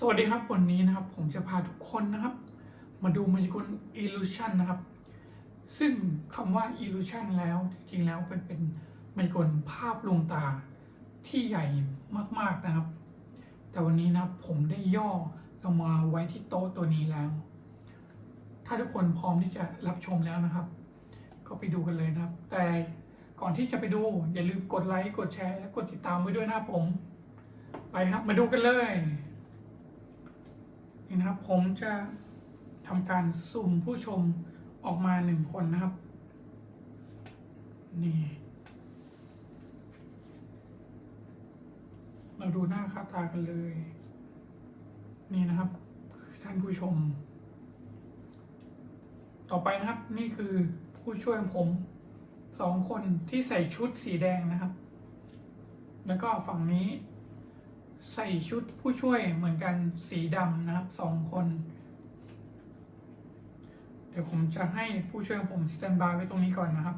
สวัสดีครับวันนี้นะครับผมจะพาทุกคนนะครับ มาดูมายากล illusion นะครับ ซึ่งคำว่า illusion แล้วจริงๆแล้วเป็นเป็นมายากลภาพลวงตาที่ใหญ่มากๆนะครับ แต่วันนี้นะผมได้ย่อลงมาไว้ที่โต๊ะตัวนี้แล้ว ถ้าทุกคนพร้อมที่จะรับชมแล้วนะครับ ก็ไปดูกันเลยนะครับ แต่ก่อนที่จะไปดูอย่าลืมกดไลค์กดแชร์และกดติดตามไว้ด้วยนะผม ไปครับมาดูกันเลย นี่นะครับ ผมจะทำการสุ่มผู้ชมออกมาหนึ่งคนนะครับ นี่ เราดูหน้าค่าตากันเลย นี่นะครับ ท่านผู้ชม ต่อไปนะครับนี่คือผู้ช่วยผมสองคนที่ใส่ชุดสีแดงนะครับ แล้วก็ฝั่งนี้ ใส่ชุดผู้ช่วยเหมือนกันสีดำนะครับสองคน เดี๋ยวผมจะให้ผู้ช่วยผมสแตนบายไว้ตรงนี้ก่อนนะครับ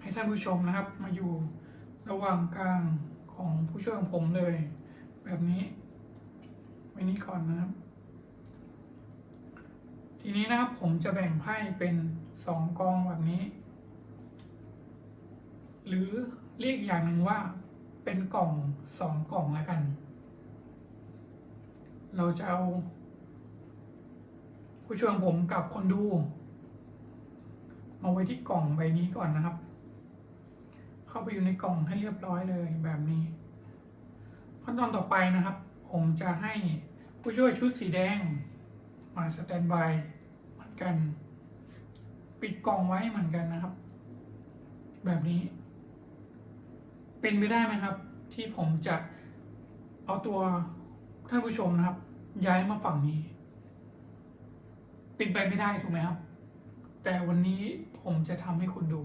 ให้ท่านผู้ชมนะครับมาอยู่ระหว่างกลางของผู้ช่วยของผมเลย แบบนี้ไว้นี้ก่อนนะครับ ทีนี้นะครับผมจะแบ่งไพ่เป็นสองกองแบบนี้ หรือเรียกอย่างหนึ่งว่า เป็นกล่องสองกล่องแล้วกัน เราจะเอา ผู้ช่วยผมกับคนดู มาไว้ที่กล่องใบนี้ก่อนนะครับ เข้าไปอยู่ในกล่องให้เรียบร้อยเลยแบบนี้ ขั้นตอนต่อไปนะครับ ผมจะให้ผู้ช่วยชุดสีแดง มาสแตนบายเหมือนกัน ปิดกล่องไว้เหมือนกันนะครับ แบบนี้ เป็นไปได้ไหมครับ ที่ผมจะเอาตัวท่านผู้ชมนะครับ ย้ายมาฝั่งนี้ เป็นไปไม่ได้ถูกไหมครับ แต่วันนี้ผมจะทำให้คุณดู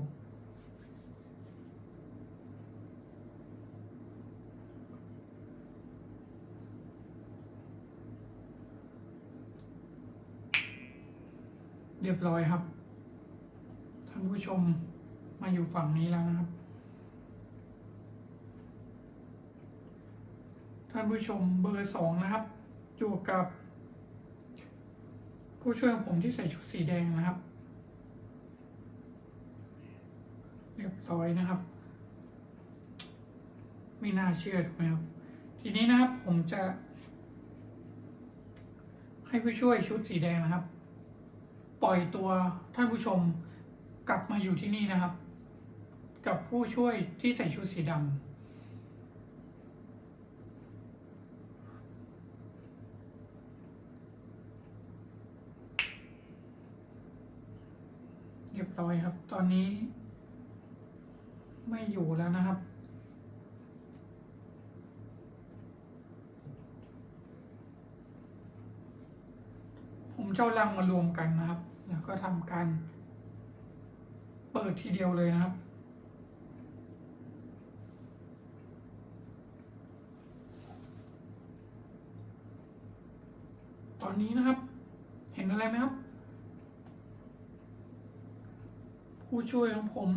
เรียบร้อยครับ ท่านผู้ชมมาอยู่ฝั่งนี้แล้วนะครับ ท่านผู้ชมเบอร์สองนะครับ อยู่กับ ผู้ช่วยผมที่ใส่ชุดสีแดงนะครับ เรียบร้อยนะครับ ไม่น่าเชื่อถูกไหมครับ ทีนี้นะครับผมจะ ให้ผู้ช่วยชุดสีแดงนะครับ ปล่อยตัวท่านผู้ชมกลับมาอยู่ที่นี่นะครับ กับผู้ช่วยที่ใส่ชุดสีดำ เรียบร้อยครับ ตอนนี้ไม่อยู่แล้วนะครับ ผมเจ้าลังมารวมกันนะครับ แล้วก็ทำการเปิดทีเดียวเลยนะครับตอนนี้นะครับ เห็นอะไรไหมครับ ผู้ช่วยของผม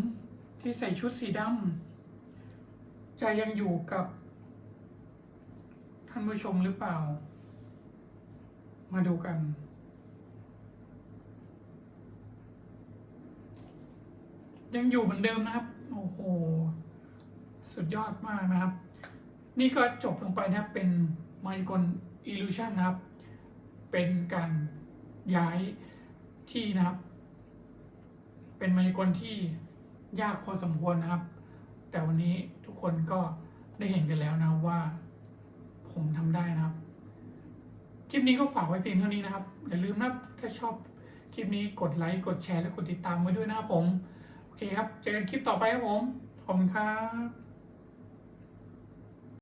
ที่ใส่ชุดสีดำจะยังอยู่กับ ท่านผู้ชมหรือเปล่า มาดูกัน ยังอยู่เหมือนเดิมนะครับ โอ้โห สุดยอดมากนะครับ นี่ก็จบลงไปนะเป็นมายกล illusion นะครับ เป็นการย้ายที่นะครับ เป็นมายากลที่ยากพอสมควรนะครับ แต่วันนี้ทุกคนก็ได้เห็นกันแล้วนะว่า ผมทำได้นะครับ คลิปนี้ก็ฝากไว้เพียงเท่านี้นะครับ อย่าลืมนะถ้าชอบคลิปนี้กดไลค์กดแชร์และกดติดตามไว้ด้วยนะครับผม โอเคครับ เจอกันคลิปต่อไปครับผม ขอบคุณครับ